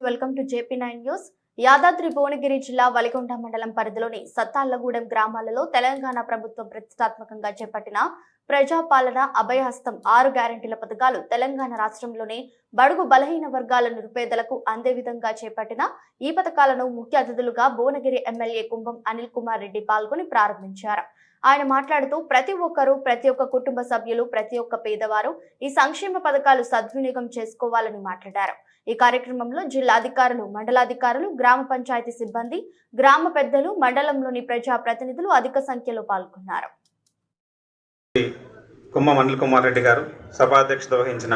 Welcome to JP nine news Yadadri Bhuvanagiri జిల్లా వలిగొండ మండలం పరిధిలోని సత్తాళ్ళగూడెం గ్రామాలలో తెలంగాణ ప్రభుత్వం ప్రతిష్టాత్మకంగా చేపట్టిన ప్రజాపాలన అభయహస్తం ఆరు గ్యారంటీల పథకాలు తెలంగాణ రాష్ట్రంలోని బడుగు బలహీన వర్గాల నిరుపేదలకు అందే విధంగా చేపట్టిన ఈ పథకాలను ముఖ్య అతిథులుగా భువనగిరి ఎమ్మెల్యే కుంభం అనిల్ కుమార్ రెడ్డి పాల్గొని ప్రారంభించారు. ఆయన మాట్లాడుతూ ప్రతి ఒక్కరూ ప్రతి ఒక్క కుటుంబ సభ్యులు ప్రతి ఒక్క పేదవారు ఈ సంక్షేమ పథకాలు సద్వినియోగం చేసుకోవాలని మాట్లాడారు. ఈ కార్యక్రమంలో జిల్లా అధికారులు మండలాధికారులు గ్రామ పంచాయతీ సిబ్బంది గ్రామ పెద్దలు మండలంలోని ప్రజా ప్రతినిధులు అధిక సంఖ్యలో పాల్గొన్నారు. కుమ్మ మండల్ కుమార్ రెడ్డి గారు సభాధ్యక్షత వహించిన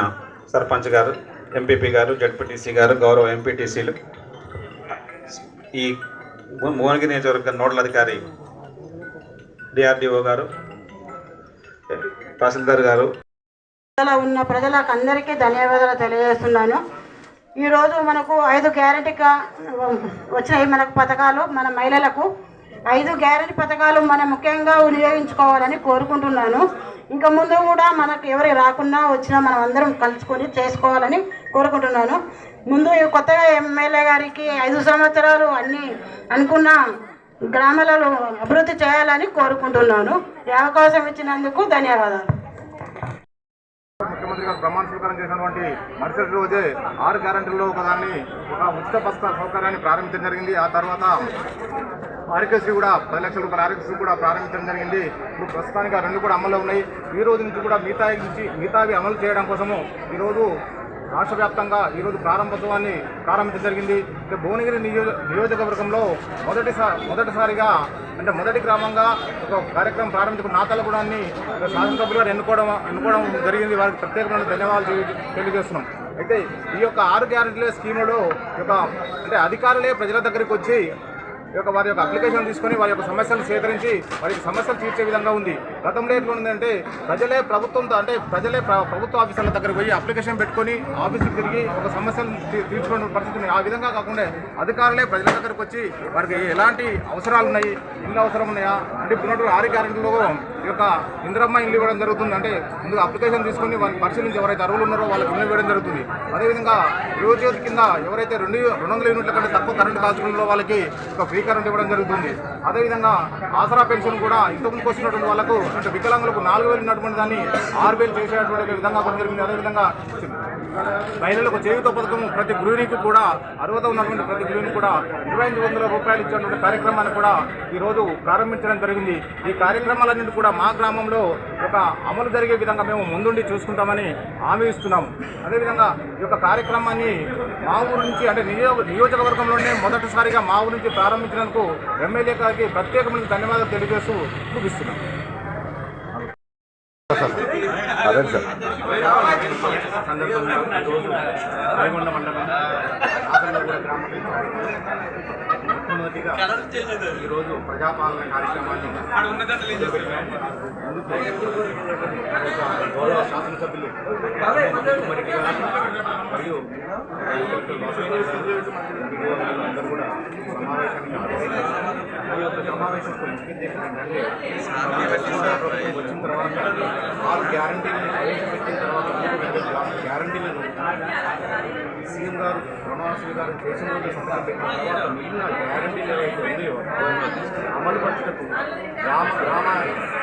సర్పంచ్ గారు ఎంపీపీ గారు జడ్పీటీసీ గారు గౌరవ ఎంపీటీసీలు. ఈ భువనగిరి నియోజకవర్గ నోడల్ అధికారి డిఆర్డిఓ గారు తహసీల్దార్ గారు. ఉన్న ప్రజలకు అందరికీ ధన్యవాదాలు తెలియజేస్తున్నాను. ఈరోజు మనకు ఐదు గ్యారెంటీగా వచ్చినాయి మనకు పథకాలు మన మహిళలకు ఐదు గ్యారెంటీ పథకాలు మనం ముఖ్యంగా వినియోగించుకోవాలని కోరుకుంటున్నాను. ఇంకా ముందు కూడా మనకు ఎవరి రాకున్నా వచ్చినా మనం అందరం కలుసుకొని చేసుకోవాలని కోరుకుంటున్నాను. ముందు కొత్తగా ఎమ్మెల్యే గారికి ఐదు సంవత్సరాలు అన్నీ అనుకున్న గ్రామాలలో అభివృద్ధి చేయాలని కోరుకుంటున్నాను. ఈ అవకాశం ఇచ్చినందుకు ధన్యవాదాలు. ముఖ్యమంత్రి గారు ప్రమాణ స్వీకారం చేసినటువంటి మరుసటి రోజే ఆరు గ్యారంటీల్లో ఒకదాన్ని ఒక ఉచిత బస్ సౌకర్యాన్ని ప్రారంభించడం జరిగింది. ఆ తర్వాత ఆరోగ్యశ్రీ కూడా పది లక్షల రూపాయల ఆరోగ్యశ్రీ కూడా ప్రారంభించడం జరిగింది. ఇప్పుడు ప్రస్తుతానికి ఆ రెండు కూడా అమల్లో ఉన్నాయి. ఈ రోజు నుంచి కూడా మిగతా నుంచి మిగతావి అమలు చేయడం కోసము ఈరోజు రాష్ట్ర వ్యాప్తంగా ఈరోజు ప్రారంభోత్సవాన్ని ప్రారంభించడం జరిగింది. భువనగిరి నియోజ నియోజకవర్గంలో మొదటిసారి మొదటిసారిగా అంటే మొదటి గ్రామంగా ఒక కార్యక్రమం ప్రారంభించుకున్న కూడా శాసనసభ్యులు ఎన్నుకోవడం ఎన్నుకోవడం జరిగింది. వారికి ప్రత్యేకమైన ధన్యవాదాలు తెలియజేస్తున్నాం. అయితే ఈ యొక్క ఆరు గ్యారెంటీల స్కీములో యొక్క అంటే అధికారులే ప్రజల దగ్గరికి వచ్చి యొక్క వారి యొక్క అప్లికేషన్ తీసుకొని వారి యొక్క సమస్యలు సేకరించి వారి సమస్యలు తీర్చే విధంగా ఉంది. గతంలో ఎట్లా ప్రజలే ప్రభుత్వంతో అంటే ప్రజలే ప్రభుత్వ ఆఫీసర్ల దగ్గర పోయి అప్లికేషన్ పెట్టుకొని ఆఫీసుకి తిరిగి ఒక సమస్యను తీ- తీర్చుకునే పరిస్థితి ఆ విధంగా కాకుండా అధికారులే ప్రజల దగ్గరకు వచ్చి వారికి ఎలాంటి అవసరాలు ఉన్నాయి ఇల్లు అవసరం ఉన్నాయా అంటే ఇప్పుడు ఆరు గ్యారెంటీలో ఈ యొక్క ఇంద్రమ్మ ఇల్లు ఇవ్వడం జరుగుతుంది. అంటే ముందు అప్లికేషన్ తీసుకొని వారిని పరిశీలించి ఎవరైతే అర్హులు ఉన్నారో వాళ్ళకి ఇల్లు ఇవ్వడం జరుగుతుంది. అదేవిధంగా యువజ్యోతి కింద ఎవరైతే రెండు రెండు వందల యూనిట్ల కంటే తక్కువ కరెంట్ కాల్చుకున్న వాళ్ళకి ఒక ఫ్రీ కరెంట్ ఇవ్వడం జరుగుతుంది. అదేవిధంగా ఆసరా పెన్షన్ కూడా ఇంతకుముందుకు వచ్చినటువంటి వాళ్ళకు అంటే వికలాంగులకు నాలుగు వేలు ఉన్నటువంటి దాన్ని ఆరు వేలు చేసేటువంటి విధంగా కూడా జరిగింది. అదేవిధంగా మహిళలకు చేయుత పథకం ప్రతి గృహిణికి కూడా అర్హత ఉన్నటువంటి ప్రతి గృహిణి కూడా ఇరవై ఐదు వందల రూపాయలు ఇచ్చేటువంటి కార్యక్రమాన్ని కూడా ఈరోజు ప్రారంభించడం జరిగింది. ఈ కార్యక్రమాలన్నింటి కూడా మా గ్రామంలో ఒక అమలు జరిగే విధంగా మేము ముందుండి చూసుకుంటామని హామీ ఇస్తున్నాం అదేవిధంగా ఈ యొక్క కార్యక్రమాన్ని మా ఊరు నుంచి అంటే నియోజక నియోజకవర్గంలోనే మొదటిసారిగా మా ఊరు నుంచి ప్రారంభించినందుకు ఎమ్మెల్యే గారికి ప్రత్యేకమైన ధన్యవాదాలు తెలియజేస్తూ ముగిస్తున్నాం. అదే సార్. సందర్భంగా ఈరోజు రేగొండ మండలం ఆసనగూడ గ్రామ మొట్టమొదటిగా ఈరోజు ప్రజాపాలన కార్యక్రమాన్ని ముందుకు ఒక గౌరవ శాసనసభ్యులు కుమారెడ్డి గారు మరియు కలెక్టర్ వాసుదేవ్ గారు, అందరూ కూడా సమావేశానికి హాజరయ్యారు. ఈ యొక్క సమావేశంకు ముఖ్య ఉద్దేశం ఏంటంటే ప్రభుత్వం వచ్చిన తర్వాత ఆరు గ్యారంటీలను ప్రవేశపెట్టిన తర్వాత మూడు గ్యారంటీలను సీఎం గారు రుణవాసులు గారు దేశంలోకి సంతకం పెట్టిన తర్వాత మిగిలిన గ్యారంటీలు ఏవైతే ఉన్నాయో అమలు పరచటకు గ్రామ గ్రామ గ్రామ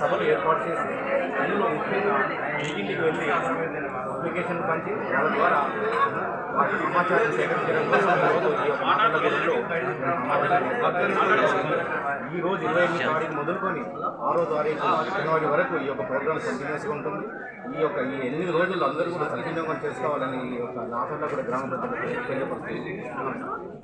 సభలు ఏర్పాటు చేసి అందులో ముఖ్యంగా ఇంటింటికి వెళ్ళి అప్లికేషన్లు పంచి వాళ్ళ ద్వారా వాటి సమాచారం సేకరించడం కోసం ఈ రోజు ఇరవై ఎనిమిది తారీఖు మొదలుకొని ఆరో తారీఖు జనవరి వరకు ఈ యొక్క ప్రోగ్రామ్ కంటిన్యూస్గా ఉంటుంది ఈ యొక్క ఈ ఎనిమిది రోజులు అందరూ కూడా సద్వినియోగం చేసుకోవాలని ఈ యొక్క నాసర్ల కూడా గ్రామ ప్రజలకు తెలియపడుతుంది